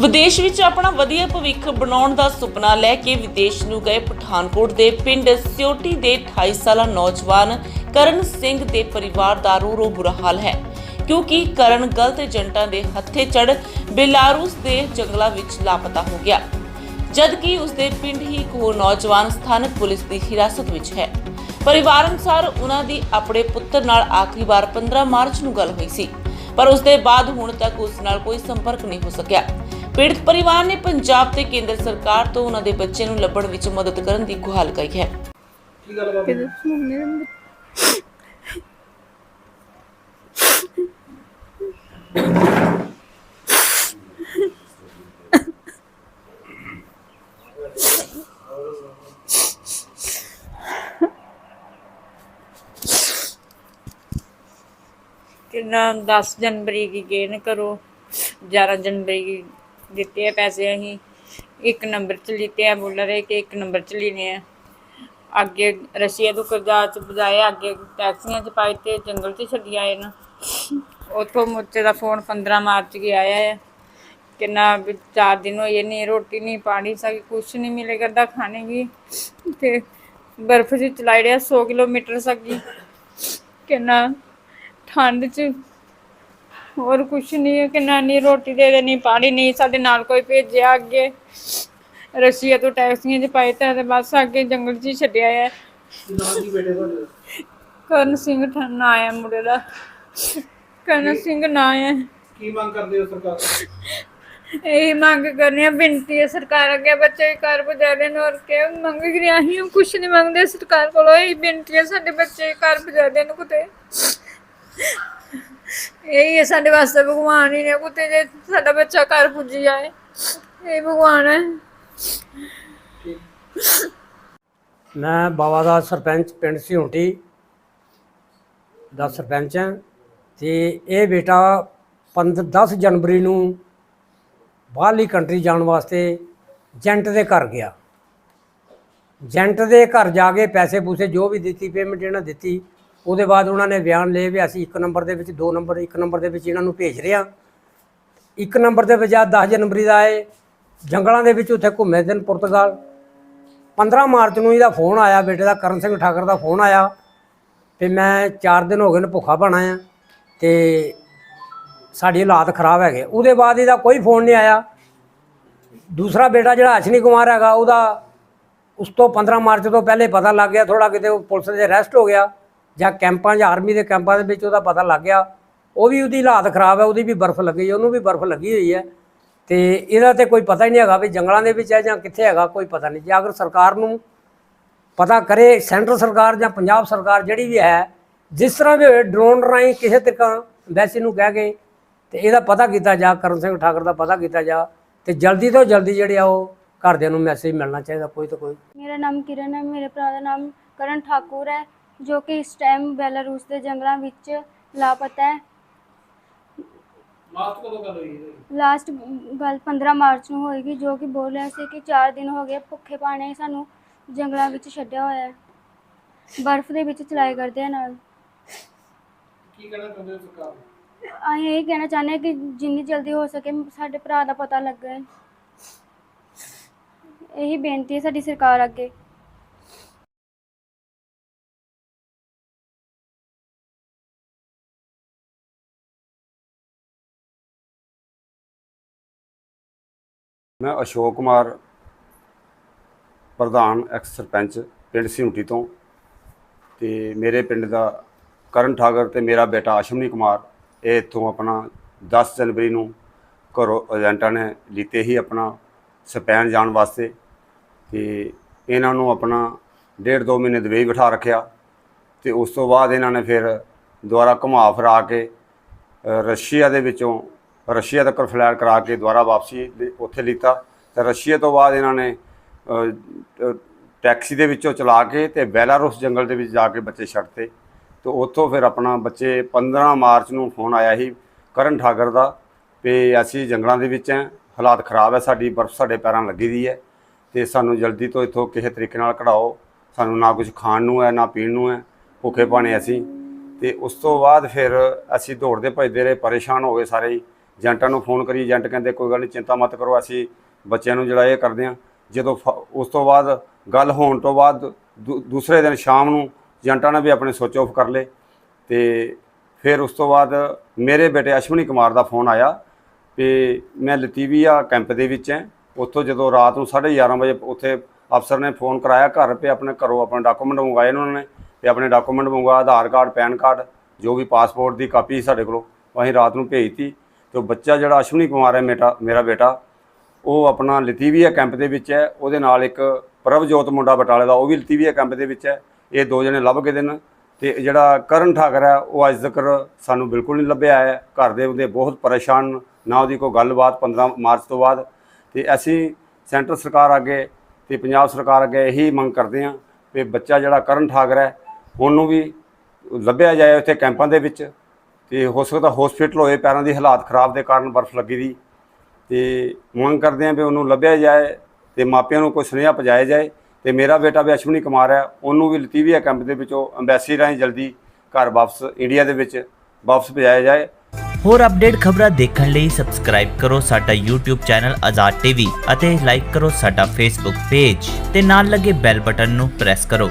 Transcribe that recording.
ਵਿਦੇਸ਼ ਵਿੱਚ ਆਪਣਾ ਵਧੀਆ ਭਵਿੱਖ ਬਣਾਉਣ ਦਾ ਸੁਪਨਾ ਲੈ ਕੇ ਵਿਦੇਸ਼ ਨੂੰ ਗਏ ਪਠਾਨਕੋਟ ਦੇ ਪਿੰਡ ਸਿਓਟੀ ਦੇ 28 ਸਾਲਾ ਨੌਜਵਾਨ ਕਰਨ ਸਿੰਘ ਦੇ ਪਰਿਵਾਰ ਦਾ ਰੋ ਰੋ ਬੁਰਾ ਹਾਲ ਹੈ। ਕਿਉਂਕਿ ਕਰਨ ਗਲਤ ਏਜੰਟਾਂ ਦੇ ਹੱਥੇ ਚੜ ਬੇਲਾਰੂਸ ਦੇ ਜੰਗਲਾਂ ਵਿੱਚ ਲਾਪਤਾ ਹੋ ਗਿਆ। ਜਦਕਿ ਉਸ ਦੇ ਪਿੰਡ ਹੀ ਇੱਕ ਹੋਰ ਨੌਜਵਾਨ ਸਥਾਨਕ ਪੁਲਿਸ ਦੀ ਹਿਰਾਸਤ ਵਿੱਚ ਹੈ। ਪਰਿਵਾਰ ਅਨੁਸਾਰ ਉਹਨਾਂ ਦੀ ਆਪਣੇ ਪੁੱਤਰ ਨਾਲ ਆਖਰੀ ਵਾਰ 15 ਮਾਰਚ ਨੂੰ ਗੱਲ ਹੋਈ ਸੀ। ਪਰ ਉਸ ਦੇ ਬਾਅਦ ਹੁਣ ਤੱਕ ਉਸ ਨਾਲ ਕੋਈ ਸੰਪਰਕ ਨਹੀਂ ਹੋ ਸਕਿਆ। ਪੀੜਤ ਪਰਿਵਾਰ ਨੇ ਪੰਜਾਬ ਤੇ ਕੇਂਦਰ ਸਰਕਾਰ ਤੋਂ ਉਹਨਾਂ ਦੇ ਬੱਚੇ ਨੂੰ ਲੱਭਣ ਵਿੱਚ ਮਦਦ ਕਰਨ ਦੀ ਗੁਹਾਰ ਲਗਾਈ ਹੈ। ਨੂੰ ਕਿੰਨਾ 10 ਜਨਵਰੀ ਕੀ ਗੇਨ ਕਰੋ 11 ਜਨਵਰੀ ਕੀ ਦਿੱਤੇ ਆ ਪੈਸੇ ਅਸੀਂ। ਇੱਕ ਨੰਬਰ ਚ ਲਿੱਤੇ ਆ ਬੋਲ ਰਹੇ ਕਿ, ਇੱਕ ਨੰਬਰ ਚ ਲੈਣੇ ਆ। ਅੱਗੇ ਰਸ਼ੀਆ ਤੋਂ ਕਰਜ਼ਾ ਚ ਬਜਾਏ ਅੱਗੇ ਟੈਕਸੀਆਂ ਚ ਪਾਏ ਤੇ ਜੰਗਲ ਚ ਛੱਡੀ ਆਏ ਨਾ। ਉੱਥੋਂ ਮੁੱਚੇ ਦਾ ਫੋਨ 15 ਮਾਰਚ ਕੇ ਆਇਆ ਹੈ ਕਿੰਨਾ ਚਾਰ ਦਿਨ ਹੋਏ ਨਹੀਂ ਰੋਟੀ ਨਹੀਂ, ਪਾਣੀ ਸਾ ਕੁਛ ਨਹੀਂ ਮਿਲੇ ਕਰਦਾ ਖਾਣੇ ਕੀ ਤੇ ਬਰਫ਼ 'ਚ ਚਲਾਈ ਰਿਹਾ 100 ਕਿਲੋਮੀਟਰ ਸਕੀ ਕਿੰਨਾ ਠੰਡ 'ਚ ਹੋਰ ਕੁਛ ਨਹੀਂ ਹੈ ਕਿੰਨਾ ਨਹੀਂ ਰੋਟੀ ਦੇ ਦੇਣੀ ਪਾਣੀ ਨਹੀਂ ਸਾਡੇ ਨਾਲ ਕੋਈ ਭੇਜਿਆ ਅੱਗੇ। ਰਸ਼ੀਆ ਤੋਂ ਟੈਕਸੀਆਂ 'ਚ ਪਾਏ ਤਾਂ ਤੇ ਬਸ ਅੱਗੇ ਜੰਗਲ 'ਚ ਹੀ ਛੱਡਿਆ ਹੈ ਨਾਮ ਕੀ ਬੇਟੇ ਤੁਹਾਡੇ ਕਰਨ ਸਿੰਘ ਠੰਨਾ ਆਇਆ ਮੁੰਡੇ ਦਾ। ਕਰਨ ਸਿੰਘ ਨਾਂ ਹੈ ਕੀ ਮੰਗ ਕਰਦੇ ਹੋ ਸਰਕਾਰ ਤੋਂ? ਇਹੀ ਮੰਗ ਕਰਨੀ ਆ ਬੇਨਤੀ ਹੈ ਸਰਕਾਰ ਅੱਗੇ ਬੱਚੇ ਘਰ ਪਹੁੰਚਾ ਦੇਣ ਔਰ ਕਿ ਮੰਗ ਰਿਹਾ ਹੀ ਕੁਛ ਨਹੀਂ ਮੰਗਦੇ ਸਰਕਾਰ ਕੋਲੋਂ। ਇਹ ਬੇਨਤੀ ਹੈ ਸਾਡੇ ਬੱਚੇ ਘਰ ਪਹੁੰਚਾ ਦੇਣ ਕੁਤੇ। ਇਹੀ ਹੈ, ਸਾਡੇ ਵਾਸਤੇ ਭਗਵਾਨ ਹੀ ਨੇ ਕੁਤੇ ਜੇ ਸਾਡਾ ਬੱਚਾ ਘਰ ਪੁੱਜ ਜਾਏ, ਇਹ ਭਗਵਾਨ ਹੈ। ਮੈਂ ਬਾਵਾ ਦਾ ਸਰਪੰਚ ਪਿੰਡ ਸਿਉਂਟੀ ਦਾ ਸਰਪੰਚ ਹਾਂ ਤੇ ਇਹ ਬੇਟਾ 15 10 ਜਨਵਰੀ ਨੂੰ ਬਾਹਰਲੀ ਕੰਟਰੀ ਜਾਣ ਵਾਸਤੇ ਏਜੰਟ ਦੇ ਘਰ ਗਿਆ। ਏਜੰਟ ਦੇ ਘਰ ਜਾ ਕੇ ਪੈਸੇ ਪੂਸੇ ਜੋ ਵੀ ਦਿੱਤੀ ਪੇਮੈਂਟ ਇਹਨਾਂ ਦਿੱਤੀ ਉਹਦੇ ਬਾਅਦ ਉਹਨਾਂ ਨੇ ਬਿਆਨ ਲਏ ਵੀ ਅਸੀਂ ਇੱਕ ਨੰਬਰ ਦੇ ਵਿੱਚ, ਦੋ ਨੰਬਰ, ਇੱਕ ਨੰਬਰ ਦੇ ਵਿੱਚ ਇਹਨਾਂ ਨੂੰ ਭੇਜ ਰਹੇ ਹਾਂ। ਇੱਕ ਨੰਬਰ ਦੇ ਵਿੱਚ ਆ 10 ਜਨਵਰੀ ਦਾ ਆਏ ਜੰਗਲਾਂ ਦੇ ਵਿੱਚ ਉੱਥੇ ਘੁੰਮੇ ਦਿਨ ਪੁਰਤਗਾਲ। 15 ਮਾਰਚ ਨੂੰ ਇਹਦਾ ਫੋਨ ਆਇਆ, ਬੇਟੇ ਦਾ ਕਰਨ ਸਿੰਘ ਠਾਕਰ ਦਾ ਫੋਨ ਆਇਆ ਤੇ ਮੈਂ 4 ਦਿਨ ਹੋ ਗਏ ਨੇ ਭੁੱਖਾ ਬਣਾ ਆ ਤੇ ਸਾਡੀ ਹਾਲਾਤ ਖਰਾਬ ਹੈਗੇ। ਉਹਦੇ ਬਾਅਦ ਇਹਦਾ ਕੋਈ ਫੋਨ ਨਹੀਂ ਆਇਆ। ਦੂਸਰਾ ਬੇਟਾ ਜਿਹੜਾ ਅਸ਼ਨੀ ਕੁਮਾਰ ਹੈਗਾ, ਉਹਦਾ ਉਸ ਤੋਂ 15 ਮਾਰਚ ਤੋਂ ਪਹਿਲੇ ਪਤਾ ਲੱਗ ਗਿਆ ਥੋੜਾ ਕਿਤੇ ਉਹ ਪੁਲਿਸ ਦੇ ਅਰੈਸਟ ਹੋ ਗਿਆ। ਜਾਂ ਕੈਂਪਾਂ, ਜਾਂ ਆਰਮੀ ਦੇ ਕੈਂਪਾਂ ਦੇ ਵਿੱਚ ਉਹਦਾ ਪਤਾ ਲੱਗ ਗਿਆ। ਉਹ ਵੀ ਉਹਦੀ ਹਾਲਾਤ ਖਰਾਬ ਹੈ, ਉਹਦੀ ਵੀ ਬਰਫ਼ ਲੱਗੀ ਉਹਨੂੰ ਵੀ ਬਰਫ਼ ਲੱਗੀ ਹੋਈ ਹੈ। ਤੇ ਇਹਦਾ ਤੇ ਕੋਈ ਪਤਾ ਹੀ ਨਹੀਂ ਹੈਗਾ ਵੀ ਜੰਗਲਾਂ ਦੇ ਵਿੱਚ ਹੈ ਜਾਂ ਕਿੱਥੇ ਹੈਗਾ, ਕੋਈ ਪਤਾ ਨਹੀਂ। ਜੇ ਅਗਰ ਸਰਕਾਰ ਨੂੰ ਪਤਾ ਕਰੇ, ਸੈਂਟਰ ਸਰਕਾਰ ਜਾਂ ਪੰਜਾਬ ਸਰਕਾਰ ਜਿਹੜੀ ਵੀ ਹੈ, ਜਿਸ ਤਰ੍ਹਾਂ ਵੀ ਹੋਏ ਡਰੋਨ ਰਾਹੀਂ ਕਿਸੇ ਤਰੀਕਾ ਵੈਸੇ ਨੂੰ ਕਹਿ ਕੇ ਤੇ ਇਹਦਾ ਪਤਾ ਕੀਤਾ ਜਾ, ਕਰਨ ਸਿੰਘ ਠਾਕਰ ਦਾ ਪਤਾ ਕੀਤਾ ਜਾ, ਤੇ ਜਲਦੀ ਤੋਂ ਜਲਦੀ ਜਿਹੜੇ ਆ ਉਹ ਘਰਦਿਆਂ ਨੂੰ ਮੈਸੇਜ ਮਿਲਣਾ ਚਾਹੀਦਾ, ਕੋਈ ਤਾਂ ਕੋਈ। ਮੇਰਾ ਨਾਮ ਕਿਰਨ ਹੈ, ਮੇਰੇ ਭਰਾ ਦਾ ਨਾਮ ਕਰਨ ਠਾਕੁਰ ਹੈ। ਜੋ ਕਿ ਇਸ ਟਾਈਮ ਬੈਲਾਰੂਸ ਦੇ ਜੰਗਲਾਂ ਵਿੱਚ ਲਾਪਤਾ ਹੈ। ਲਾਸਟ ਕਦੋਂ ਗੱਲ ਹੋਈ ਹੈ ਲਾਸਟ ਗੱਲ 15 ਮਾਰਚ ਨੂੰ ਹੋਏਗੀ ਜੋ ਕਿ ਬੋਲ ਰਿਹਾ ਸੀ ਕਿ 4 ਦਿਨ ਹੋ ਗਏ ਭੁੱਖੇ ਪਾਣੇ ਸਾਨੂੰ ਜੰਗਲਾਂ ਵਿੱਚ ਛੱਡਿਆ ਹੋਇਆ ਹੈ। ਬਰਫ਼ ਦੇ ਵਿੱਚ ਚਲਾਈ ਕਰਦੇ ਆ ਨਾਲ। ਕੀ ਕਹਿਣਾ ਚਾਹੁੰਦੇ ਹੋ ਸਰਕਾਰ ਨੂੰ? ਅਸੀਂ ਇਹ ਕਹਿਣਾ ਚਾਹੁੰਦੇ ਹਾਂ ਕਿ ਜਿੰਨੀ ਜਲਦੀ ਹੋ ਸਕੇ ਸਾਡੇ ਭਰਾ ਦਾ ਪਤਾ ਲੱਗੇ। ਇਹੀ ਬੇਨਤੀ ਹੈ ਸਾਡੀ ਸਰਕਾਰ ਅੱਗੇ। ਮੈਂ ਅਸ਼ੋਕ ਕੁਮਾਰ ਪ੍ਰਧਾਨ ਐਕਸ ਸਰਪੰਚ ਪਿੰਡ ਸਿਉਂਟੀ ਤੋਂ ਤੇ ਮੇਰੇ ਪਿੰਡ ਦਾ ਕਰਨ ਠਾਗਰ ਤੇ ਮੇਰਾ ਬੇਟਾ ਅਸ਼ਮਨੀ ਕੁਮਾਰ, ਇਹ ਇੱਥੋਂ ਆਪਣਾ 10 ਜਨਵਰੀ ਨੂੰ ਘਰੋਂ ਏਜੰਟਾਂ ਨੇ ਲਿੱਤੇ ਹੀ ਆਪਣਾ ਸਪੈਨ ਜਾਣ ਵਾਸਤੇ ਤੇ ਇਹਨਾਂ ਨੂੰ ਆਪਣਾ ਡੇਢ ਦੋ ਮਹੀਨੇ ਦੁਬਈ ਬਿਠਾ ਰੱਖਿਆ ਤੇ ਉਸ ਤੋਂ ਬਾਅਦ ਇਹਨਾਂ ਨੇ ਫਿਰ ਦੁਬਾਰਾ ਘੁਮਾ ਫਿਰਾ ਕੇ ਰਸ਼ੀਆ ਦੇ ਵਿੱਚੋਂ ਰਸ਼ੀਆ ਤੱਕ ਫਲੈਟ ਕਰਾ ਕੇ ਦੁਬਾਰਾ ਵਾਪਸੀ ਲਈ ਉੱਥੇ ਲਿੱਤਾ। ਤੇ ਰਸ਼ੀਆ ਤੋਂ ਬਾਅਦ ਇਹਨਾਂ ਨੇ ਟੈਕਸੀ ਦੇ ਵਿੱਚੋਂ ਚਲਾ ਕੇ ਤੇ ਬੈਲਾਰੂਸ ਜੰਗਲ ਦੇ ਵਿੱਚ ਜਾ ਕੇ ਬੱਚੇ ਛੱਡਤੇ ਤੇ। ਉੱਥੋਂ ਫਿਰ ਆਪਣਾ ਬੱਚੇ 15 ਮਾਰਚ ਨੂੰ ਫੋਨ ਆਇਆ ਸੀ ਕਰਨ ਠਾਕਰ ਦਾ ਵੀ ਅਸੀਂ ਜੰਗਲਾਂ ਦੇ ਵਿੱਚ ਹਾਂ, ਹਾਲਾਤ ਖਰਾਬ ਹੈ, ਸਾਡੀ ਬਰਫ਼ ਸਾਡੇ ਪੈਰਾਂ ਲੱਗੀ ਦੀ ਹੈ ਤੇ ਸਾਨੂੰ ਜਲਦੀ ਤੋਂ ਇੱਥੋਂ ਕਿਸੇ ਤਰੀਕੇ ਨਾਲ ਕਢਾਓ। ਸਾਨੂੰ ਨਾ ਕੁਝ ਖਾਣ ਨੂੰ ਹੈ, ਨਾ ਪੀਣ ਨੂੰ ਹੈ, ਭੁੱਖੇ ਪਾਣੇ ਅਸੀਂ। ਤੇ ਉਸ ਤੋਂ ਬਾਅਦ ਫਿਰ ਅਸੀਂ ਦੌੜਦੇ ਭੱਜਦੇ ਰਹੇ, ਪਰੇਸ਼ਾਨ ਹੋ ਗਏ ਸਾਰੇ ਹੀ। ਏਜੰਟਾਂ ਨੂੰ ਫੋਨ ਕਰੀ, ਏਜੰਟ ਕਹਿੰਦੇ ਕੋਈ ਗੱਲ ਨਹੀਂ ਚਿੰਤਾ ਮਤ ਕਰੋ, ਅਸੀਂ ਬੱਚਿਆਂ ਨੂੰ ਜਿਹੜਾ ਇਹ ਕਰਦੇ ਹਾਂ। ਜਦੋਂ ਫ- ਉਸ ਤੋਂ ਬਾਅਦ ਗੱਲ ਹੋਣ ਤੋਂ ਬਾਅਦ ਦੂ- ਦੂਸਰੇ ਦਿਨ ਸ਼ਾਮ ਨੂੰ ਏਜੰਟਾਂ ਨੇ ਵੀ ਆਪਣੇ ਸੁੱਚ ਆਫ ਕਰ ਲਏ ਤੇ ਫਿਰ ਉਸ ਤੋਂ ਬਾਅਦ ਮੇਰੇ ਬੇਟੇ ਅਸ਼ਵਨੀ ਕੁਮਾਰ ਦਾ ਫੋਨ ਆਇਆ ਕਿ ਮੈਂ ਲਤੀਵੀਆ ਕੈਂਪ ਦੇ ਵਿੱਚ ਹਾਂ। ਉੱਥੋਂ ਜਦੋਂ ਰਾਤ ਨੂੰ 11:30 ਵਜੇ ਉੱਥੇ ਅਫਸਰ ਨੇ ਫੋਨ ਕਰਾਇਆ ਘਰ ਤੇ ਆਪਣੇ ਘਰੋਂ ਆਪਣੇ ਡਾਕੂਮੈਂਟ ਮੰਗਵਾਏ ਉਹਨਾਂ ਨੇ ਤੇ ਆਪਣੇ ਡਾਕੂਮੈਂਟ ਮੰਗਵਾ, ਆਧਾਰ ਕਾਰਡ, ਪੈਨ ਕਾਰਡ, ਜੋ ਵੀ ਪਾਸਪੋਰਟ ਦੀ ਕਾਪੀ ਸੀ ਸਾਡੇ ਕੋਲੋਂ ਅਸੀਂ ਰਾਤ ਨੂੰ ਭੇਜਤੀ ਤੇ ਉਹ ਬੱਚਾ ਜਿਹੜਾ ਅਸ਼ਵਨੀ ਕੁਮਾਰ ਹੈ ਮੇਟਾ ਮੇਰਾ ਬੇਟਾ, ਉਹ ਆਪਣਾ ਲਤੀਵੀਆ ਕੈਂਪ ਦੇ ਵਿੱਚ ਹੈ। ਉਹਦੇ ਨਾਲ ਇੱਕ ਪ੍ਰਭਜੋਤ ਮੁੰਡਾ ਬਟਾਲੇ ਦਾ, ਉਹ ਵੀ ਲਤੀਵੀਆ ਕੈਂਪ ਦੇ ਵਿੱਚ ਹੈ। ਇਹ ਦੋ ਜਣੇ ਲੱਭ ਗਏ ਦੇ ਨੇ ਤੇ ਜਿਹੜਾ ਕਰਨ ਠਾਕਰ ਹੈ, ਉਹ ਅੱਜ ਤੱਕ ਸਾਨੂੰ ਬਿਲਕੁਲ ਨਹੀਂ ਲੱਭਿਆ ਹੈ। ਘਰ ਦੇ ਉਹਦੇ ਬਹੁਤ ਪਰੇਸ਼ਾਨ, ਨਾ ਉਹਦੀ ਕੋਈ ਗੱਲਬਾਤ 15 ਮਾਰਚ ਤੋਂ ਬਾਅਦ। ਤੇ ਅਸੀਂ ਸੈਂਟਰ ਸਰਕਾਰ ਅੱਗੇ ਤੇ ਪੰਜਾਬ ਸਰਕਾਰ ਅੱਗੇ ਇਹੀ ਮੰਗ ਕਰਦੇ ਹਾਂ ਕਿ ਬੱਚਾ ਜਿਹੜਾ ਕਰਨ ਠਾਕਰ ਹੈ, ਉਹਨੂੰ ਵੀ ਲੱਭਿਆ ਜਾਏ ਉੱਥੇ ਕੈਂਪਾਂ ਦੇ ਵਿੱਚ। ਤੇ ਹੋ ਸਕਦਾ ਹਸਪੀਟਲ ਹੋਏ, ਪੈਰਾਂ ਦੀ ਹਾਲਾਤ ਖਰਾਬ ਦੇ ਕਾਰਨ ਬਰਫ਼ ਲੱਗੀ ਦੀ। ਤੇ ਮੰਗ ਕਰਦੇ ਹਾਂ ਵੀ ਉਹਨੂੰ ਲੱਭਿਆ ਜਾਏ ਤੇ ਮਾਪਿਆਂ ਨੂੰ ਕੋਈ ਸੁਨੇਹਾ ਪਹੁੰਚਾਇਆ ਜਾਏ। ਤੇ ਮੇਰਾ ਬੇਟਾ ਵੀ ਅਸ਼ਵਨੀ ਕੁਮਾਰ ਹੈ, ਉਹਨੂੰ ਵੀ ਲਤੀਵੀਆ ਕੈਂਪ ਦੇ ਵਿੱਚੋਂ ਅੰਬੈਸੀ ਰਾਹੀਂ ਜਲਦੀ ਘਰ ਵਾਪਸ ਇੰਡੀਆ ਦੇ ਵਿੱਚ ਵਾਪਸ ਭੇਜਿਆ ਜਾਏ। ਹੋਰ ਅਪਡੇਟ ਖਬਰਾਂ ਦੇਖਣ ਲਈ ਸਬਸਕ੍ਰਾਈਬ ਕਰੋ ਸਾਡਾ YouTube ਚੈਨਲ ਆਜ਼ਾਦ ਟੀਵੀ ਅਤੇ ਲਾਈਕ ਕਰੋ ਸਾਡਾ Facebook ਪੇਜ ਤੇ ਨਾਲ ਲੱਗੇ ਬੈਲ ਬਟਨ ਨੂੰ ਪ੍ਰੈਸ ਕਰੋ।